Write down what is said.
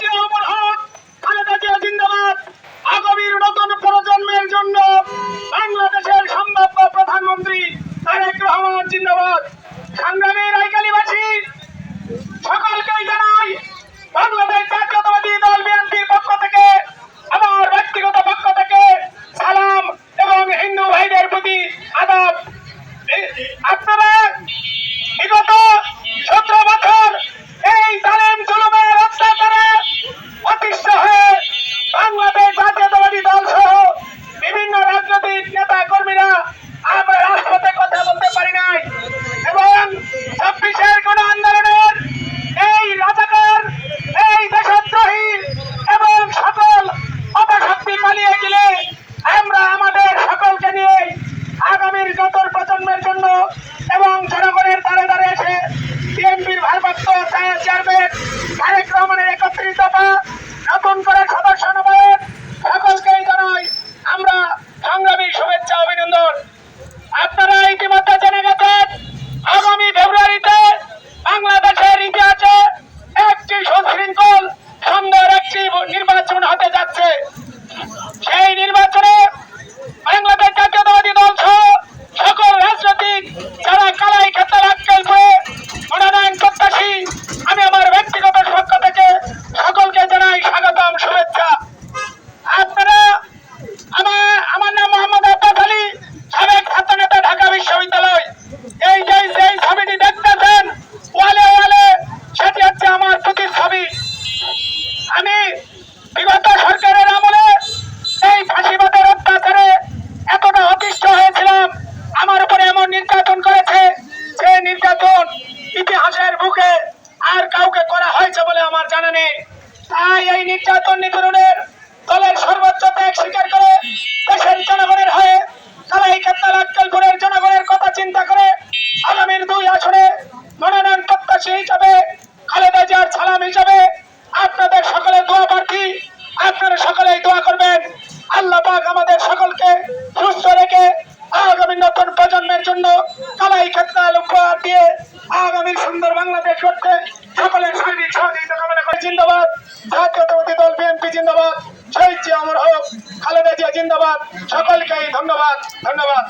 Joe! জানে তাই এই নির্যাতন নিপীড়নের দলের সর্বোচ্চ ত্যাগ স্বীকার করে দেশের জনগণের হয়ে তারা এই কেতাল আক্কালপুরের জনগণের কথা চিন্তা করে আগামীর দুই আসনে মনোনয়ন প্রত্যাশী হিসাবে, খালেদা জিয়ার সালাম হিসাবে আপনাদের সকলে দোয়া প্রার্থী, আপনারা সকলেই দোয়া করবেন। আল্লাহ পাক আমাদের সকলকে সুস্থ রেখে আগামী নতুন প্রজন্মের জন্য কালাই ক্ষেত্রে আলোক দিয়ে আগামী সুন্দর বাংলাদেশ করতে খালেদা জিয়া জিন্দাবাদ। সকলকেই ধন্যবাদ ধন্যবাদ।